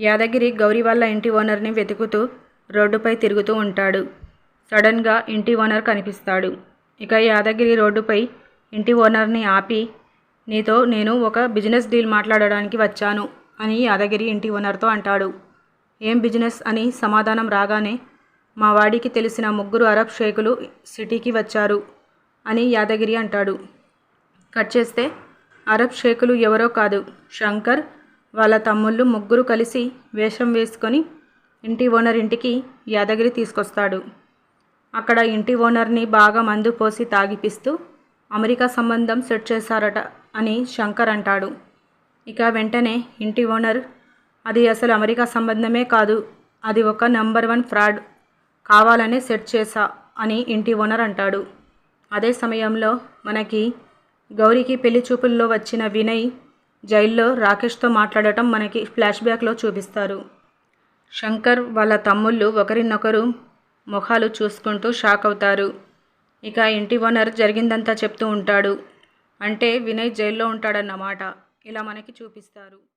యాదగిరి గౌరీ వాళ్ళ ఇంటి ఓనర్ని వెతుకుతూ రోడ్డుపై తిరుగుతూ ఉంటాడు. సడన్గా ఇంటి ఓనర్ కనిపిస్తాడు. ఇక యాదగిరి రోడ్డుపై ఇంటి ఓనర్ని ఆపి నీతో నేను ఒక బిజినెస్ డీల్ మాట్లాడడానికి వచ్చాను అని యాదగిరి ఇంటి ఓనర్తో అంటాడు. ఏం బిజినెస్? అని సమాధానం రాగానే మా వాడికి తెలిసిన ముగ్గురు అరబ్ షేకులు సిటీకి వచ్చారు అని యాదగిరి అంటాడు. కట్ చేస్తే అరబ్ షేకులు ఎవరో కాదు శంకర్ వాళ్ళ తమ్ముళ్ళు ముగ్గురు కలిసి వేషం వేసుకొని ఇంటి ఓనర్ ఇంటికి యాదగిరి తీసుకొస్తాడు. అక్కడ ఇంటి ఓనర్ని బాగా మందు పోసి తాగిపిస్తూ అమెరికా సంబంధం సెట్ చేశారట అని శంకర్ అంటాడు. ఇక వెంటనే ఇంటి ఓనర్ అది అసలు అమెరికా సంబంధమే కాదు అది ఒక నంబర్ వన్ ఫ్రాడ్ కావాలనే సెట్ చేశా అని ఇంటి ఓనర్ అంటాడు. అదే సమయంలో మనకి గౌరీకి పెళ్ళి చూపుల్లో వచ్చిన వినయ్ జైల్లో రాకేష్తో మాట్లాడటం మనకి ఫ్లాష్ బ్యాక్లో చూపిస్తారు. శంకర్ వాళ్ళ తమ్ముళ్ళు ఒకరినొకరు ముఖాలు చూసుకుంటూ షాక్ అవుతారు. ఇక ఇంటి ఓనర్ జరిగిందంతా చెప్తూ ఉంటాడు. అంటే వినయ్ జైల్లో ఉంటాడన్నమాట. ఇలా మనకి చూపిస్తారు.